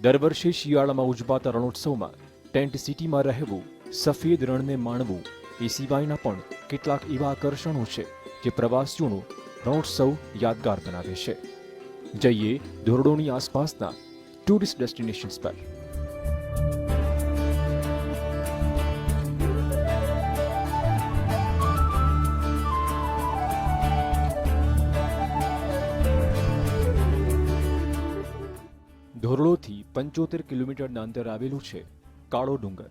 દર વર્ષે શિયાળામાં ઉજવાતા રણોત્સવમાં ટેન્ટ સિટીમાં રહેવું, સફેદ રણને માણવું, એ સિવાયના પણ કેટલાક એવા આકર્ષણો છે જે પ્રવાસીઓનો રણોત્સવ યાદગાર બનાવે છે. જઈએ ધોરડોની આસપાસના ટુરિસ્ટ ડેસ્ટિનેશન્સ પર. ધોરડોથી પંચોતેર કિલોમીટરના અંતર આવેલું છે કાળો ડુંગર.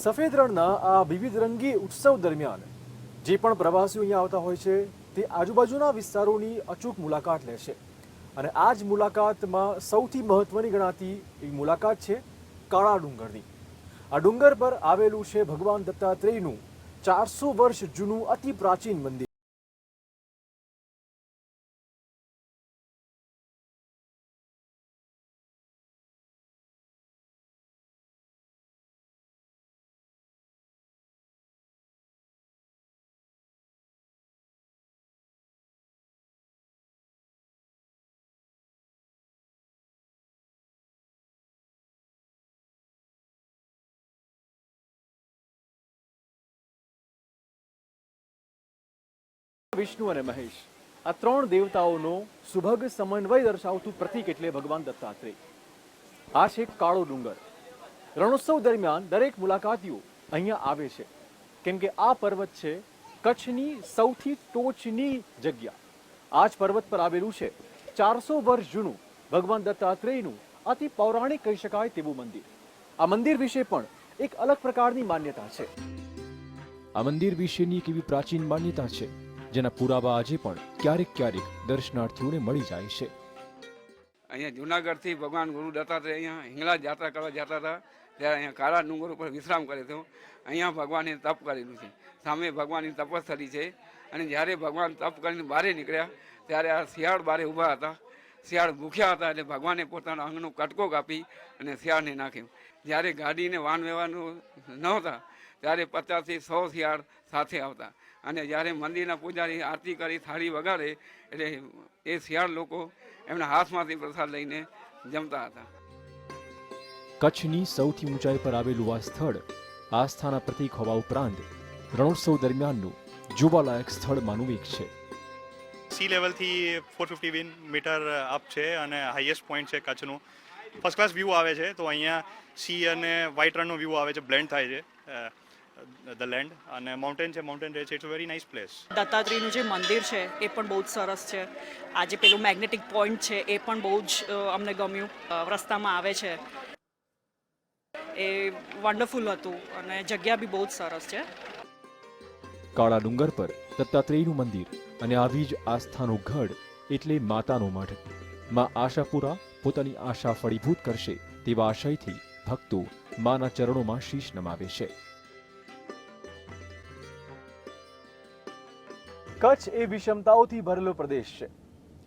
સફેદ રણના આ વિવિધ રંગી ઉત્સવ દરમિયાન જે પણ પ્રવાસીઓ અહીંયા આવતા હોય છે, તે આજુબાજુના વિસ્તારોની અચૂક મુલાકાત લે છે. અને આ જ મુલાકાતમાં સૌથી મહત્વની ગણાતી એ મુલાકાત છે કાળા ડુંગરની. આ ડુંગર પર આવેલું છે ભગવાન દત્તાત્રેયનું ચારસો વર્ષ જૂનું અતિ પ્રાચીન મંદિર. વિષ્ણુ અને મહેશ. આ ત્રણ દેવતાઓનો સુભગ સમન્વય દર્શાવતું પ્રતીક એટલે ભગવાન દત્તાત્રેય. આ છે કાળો ડુંગર. રણોત્સવ દરમિયાન દરેક મુલાકાતીઓ અહીંયા આવે છે. કેમ કે આ પર્વત છે કચ્છની સૌથી ટોચની જગ્યા. આ જ પર્વત પર આવેલું છે ચારસો વર્ષ જૂનું ભગવાન દત્તાત્રેયનું અતિ પૌરાણિક કહી શકાય તેવું મંદિર. આ મંદિર વિશે પણ એક અલગ પ્રકારની માન્યતા છે. આ મંદિર વિશેની એક એવી પ્રાચીન માન્યતા છે. જેના પુરાવા આજે પણ ક્યારેક ક્યારેક દર્શનાર્થીઓને મળી જાય છે. અહીંયા જુનાગઢથી ભગવાન ગુરુ હતા અહીંયા હિંગલા યાત્રા કરવા જતા હતા. ત્યારે અહીંયા કાળા ડુંગર ઉપર વિશ્રામ કરે તો અહીંયા ભગવાને તપ કરેલું છે. સામે ભગવાનની તપસ્થળી છે. અને જ્યારે ભગવાન તપ કરીને બહાર નીકળ્યા, ત્યારે આ શિયાળ બારે ઊભા હતા. શિયાળ ભૂખ્યા હતા એટલે ભગવાને પોતાના અંગનો કટકો કાપી અને શિયાળને નાખ્યો. જ્યારે ગાડીને વાહન વ્યવહારનું નહોતા ત્યારે પચાસથી સો શિયાળ સાથે આવતા. અને જ્યારે મંદિરના પૂજારી આરતી કરી થાળી વગાડે એટલે એ શિયાળ લોકો એમના હાથમાંથી પ્રસાદ લઈને જમતા હતા. કચ્છની સૌથી ઊંચાઈ પર આવેલું આ સ્થળ આસ્થાના પ્રતીક હોવા ઉપરાંત રણોત્સવ દરમિયાનનું જોવાલાયક સ્થળમાંનું એક છે. સી લેવલથી ફોર ફિફ્ટી મીટર અપ છે અને હાઈએસ્ટ પોઈન્ટ છે કચ્છનું. ફર્સ્ટ ક્લાસ વ્યૂ આવે છે તો અહીંયા સી અને વ્હાઇટ રનનો વ્યૂ આવે છે બ્લેન્ડ થાય છે. ધ લેન્ડ અને માઉન્ટેન છે માઉન્ટેન રહે છે ઇટ્સ વેરી નાઇસ પ્લેસ દત્તાત્રેયનું જે મંદિર છે એ પણ બહુ જ સરસ છે. આજે પેલું મેગ્નેટિક પોઈન્ટ છે એ પણ બહુ જ અમને ગમ્યું. રસ્તામાં આવે છે. એ વન્ડરફુલ હતું અને જગ્યા બી બહુ જ સરસ છે. કાળા ડુંગર પર દત્તાત્રેયનું મંદિર અને આવી જ આસ્થાનો ગઢ એટલે માતાનો મઢ. માં આશાપુરા પોતાની આશા ફળીભૂત કરશે તેવા આશયથી ભક્તો માના ચરણોમાં શીશ નમાવે છે. કચ્છ એ વિષમતાઓથી ભરેલો પ્રદેશ છે.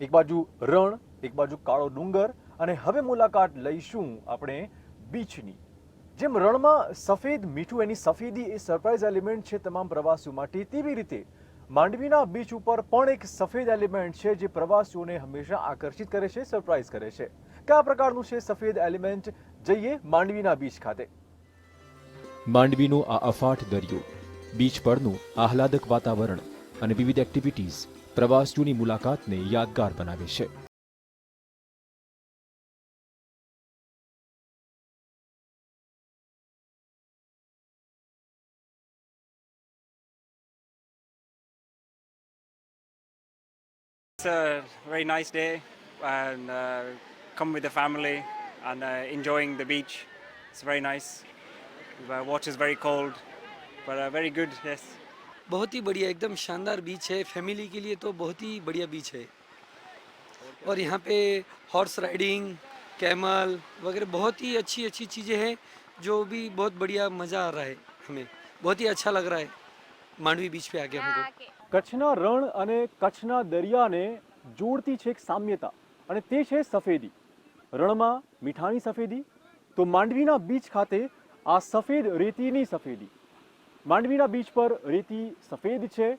એક બાજુ રણ, એક બાજુ કાળો ડુંગર અને હવે મુલાકાત લઈશું આપણે બીચની. જેમ રણમાં સફેદ મીઠું, એની સફેદી એ સરપ્રાઇઝ એલિમેન્ટ છે તમામ પ્રવાસીઓ માટે, તેવી રીતે માંડવીના બીચ ઉપર પણ એક સફેદ એલિમેન્ટ છે જે પ્રવાસીઓને હંમેશા આકર્ષિત કરે છે સરપ્રાઇઝ કરે છે. કયા પ્રકારનું છે સફેદ એલિમેન્ટ જઈએ માંડવીના બીચ ખાતે. માંડવીનો આ અફાટ દરિયો, બીચ પરનું આહલાદક વાતાવરણ અને વિવિધ એક્ટિવિટીઝ પ્રવાસીઓની મુલાકાતને યાદગાર બનાવે છે It's a very nice day and uh, come with the family and uh, enjoying the beach. It's very nice. The water is very cold, but uh, very good. Yes. बहुत ही बढ़िया एकदम शानदार बीच है फैमिली के लिए तो बहुत ही बढ़िया बीच है और यहाँ पे हॉर्स राइडिंग कैमल वगैरह बहुत ही अच्छी अच्छी चीज़ें हैं जो भी बहुत बढ़िया मज़ा आ रहा है हमें बहुत ही अच्छा लग रहा है मांडवी बीच पे आके हमको કચ્છના રણ અને કચ્છના દરિયાને જોડતી છે એક સામ્યતા અને તે છે સફેદી રણમાં મીઠાની સફેદી તો માંડવીના બીચ ખાતે આ સફેદ રેતીની સફેદી માંડવીના બીચ પર રેતી સફેદ છે.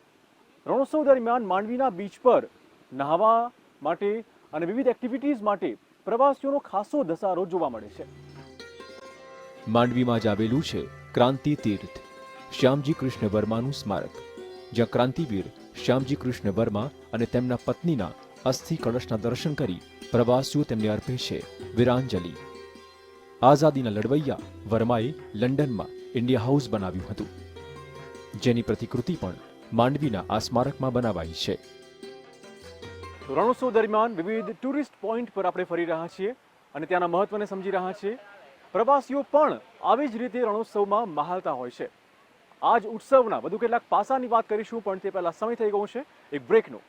રણોત્સવ દરમિયાન માંડવીના બીચ પર નહાવા માટે અને વિવિધ એક્ટિવિટીઝ માટે પ્રવાસીઓનો ખાસો ધસારો જોવા મળે છે. માંડવીમાં જ આવેલું છે ક્રાંતિ તીર્થ. શ્યામજી કૃષ્ણ વર્માનું સ્મારક. જ્યાં ક્રાંતિવીર શ્યામજી કૃષ્ણ વર્મા અને તેમના પત્નીના અસ્થિ કળશના દર્શન કરી પ્રવાસીઓ તેમને અર્પે છે વીરાંજલિ. આઝાદીના લડવૈયા વર્માએ લંડનમાં ઇન્ડિયા હાઉસ બનાવ્યું હતું. જેની પ્રતિકૃતિ પણ માંડવીના આ સ્મારકમાં બનાવાઈ છે. રણોત્સવ દરમિયાન વિવિધ ટુરિસ્ટ પોઈન્ટ પર આપણે ફરી રહ્યા છીએ અને ત્યાંના મહત્વને સમજી રહ્યા છીએ. પ્રવાસીઓ પણ આવી જ રીતે રણોત્સવમાં મહાલતા હોય છે. આજ ઉત્સવના વધુ કેટલાક પાસાની વાત કરીશું, પણ તે પહેલા સમય થઈ ગયો છે. એક બ્રેકનો